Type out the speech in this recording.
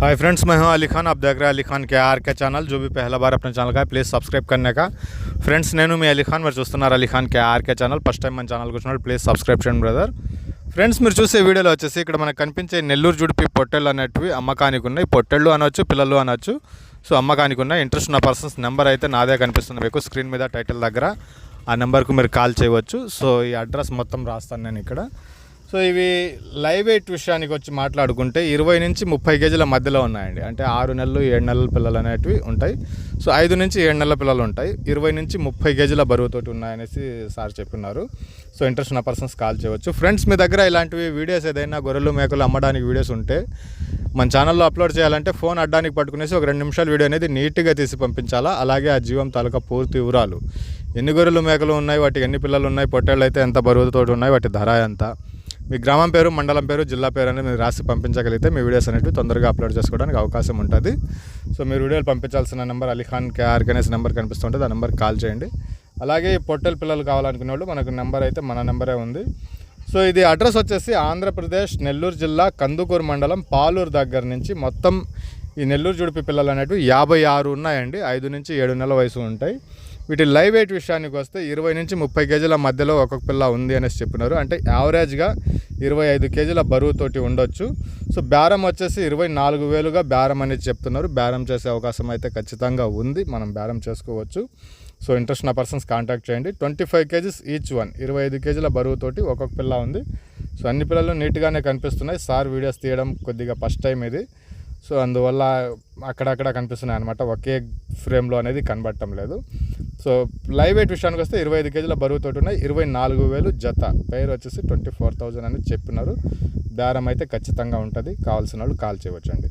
Hi friends मैं हूं अली खान आप देख रहे हैं अली खान के आर के चैनल जो भी पहला बार अपने ఛానల్ का है ప్లీజ్ సబ్స్క్రైబ్ करने का ఫ్రెండ్స్ నేను మీ అలీ ఖాన్ మీరు చూస్తున్నారు Ali Khan K RK channel first time మన ఛానల్కి వచ్చినప్పుడు ప్లీజ్ సబ్స్క్రైబ్ చేయండి బ్రదర్ ఫ్రెండ్స్ మీరు చూసే వీడియోలో వచ్చేసి ఇక్కడ మనకు కనిపించే నెల్లూరు జుడిపి పొట్టెళ్ళు అనేటివి అమ్మకానికి ఉన్నాయి పొట్టెళ్ళు అనొచ్చు పిల్లలు అనొచ్చు సో అమ్మకానికి ఉన్నాయి ఇంట్రెస్ట్ ఉన్న పర్సన్స్ నెంబర్ అయితే నాదే కనిపిస్తుంది మీకు స్క్రీన్ మీద టైటిల్ దగ్గర ఆ నెంబర్కు మీరు కాల్ చేయవచ్చు సో ఈ అడ్రస్ మొత్తం రాస్తాను నేను ఇక్కడ సో ఇవి లైవ్ వెయిట్ విషయానికి వచ్చి మాట్లాడుకుంటే ఇరవై నుంచి ముప్పై కేజీల మధ్యలో ఉన్నాయండి. అంటే ఆరు నెలలు ఏడు నెలల పిల్లలు అనేటివి ఉంటాయి. సో ఐదు నుంచి ఏడు నెలల పిల్లలు ఉంటాయి. ఇరవై నుంచి ముప్పై కేజీల బరువుతోటి ఉన్నాయనేసి సార్ చెప్పినారు సో ఇంట్రెస్ట్ ఉన్న పర్సన్స్ కాల్ చేయవచ్చు. ఫ్రెండ్స్ మీ దగ్గర ఇలాంటివి వీడియోస్ ఏదైనా గొర్రెలు మేకలు అమ్మడానికి వీడియోస్ ఉంటే మన ఛానల్లో అప్లోడ్ చేయాలంటే ఫోన్ అడ్డానికి పట్టుకునేసి ఒక రెండు నిమిషాల వీడియో అనేది నీట్గా తీసి పంపించాలా? అలాగే ఆ జీవం తాలూకా పూర్తి వివరాలు. ఎన్ని గొర్రెలు మేకలు ఉన్నాయి? వాటికి ఎన్ని పిల్లలు ఉన్నాయి? పొట్టేళ్ళు అయితే ఎంత బరువుతోటి ఉన్నాయి? వాటి ధర ఎంత? మీ గ్రామం పేరు మండలం పేరు జిల్లా పేరు అనేది మీరు రాసి పంపించగలిగితే మీ వీడియోస్ అనేవి తొందరగా అప్లోడ్ చేసుకోవడానికి అవకాశం ఉంటుంది. సో మీరు వీడియోలు పంపించాల్సిన నెంబర్ అలీఖాన్ కేఆర్కే అనేసి నెంబర్ కనిపిస్తుంటుంది. ఆ నెంబర్ కాల్ చేయండి. అలాగే ఈ పొట్టెల పిల్లలు కావాలనుకునే వాళ్ళు మనకు నెంబర్ అయితే మన నెంబరే ఉంది. సో ఇది అడ్రస్ వచ్చేసి ఆంధ్రప్రదేశ్ నెల్లూరు జిల్లా కందుకూరు మండలం పాలూరు దగ్గర నుంచి మొత్తం ఈ నెల్లూరు జుడిపి పిల్లలు అనేటివి యాభై ఆరు ఉన్నాయండి. ఐదు నుంచి ఏడు నెలల వయసు ఉంటాయి. వీటి లైవ్ వెయిట్ విషయానికి వస్తే ఇరవై నుంచి ముప్పై కేజీల మధ్యలో ఒక్కొక్క పిల్ల ఉంది అనేసి చెప్పినారు. అంటే యావరేజ్గా ఇరవై ఐదు కేజీల బరువుతోటి ఉండొచ్చు. సో బేరం వచ్చేసి ఇరవై నాలుగు వేలుగా బేరం అనేది చెప్తున్నారు. బేరం చేసే అవకాశం అయితే ఖచ్చితంగా ఉంది. మనం బేరం చేసుకోవచ్చు. సో ఇంట్రెస్ట్ ఉన్న పర్సన్స్ కాంటాక్ట్ చేయండి. Twenty five kgs each one. ఇరవై ఐదు కేజీల బరువుతోటి ఒక్కొక్క పిల్ల ఉంది. సో అన్ని పిల్లలు నీట్గానే కనిపిస్తున్నాయి. సార్ వీడియోస్ తీయడం కొద్దిగా ఫస్ట్ టైం ఇది. సో అందువల్ల అక్కడక్కడ కనిపిస్తున్నాయి అనమాట ఒకే ఫ్రేమ్లో అనేది కనబడటం లేదు. సో లైవ్ వెయిట్ విషయానికి వస్తే ఇరవై ఐదు కేజీల బరువుతోటి ఉన్నాయి. ఇరవై నాలుగు వేలు జత. పేరు వచ్చేసి ట్వంటీ ఫోర్ థౌజండ్ అని చెప్పినారు. బేరం అయితే ఖచ్చితంగా ఉంటుంది. కావాల్సిన వాళ్ళు కాల్ చేయవచ్చు అండి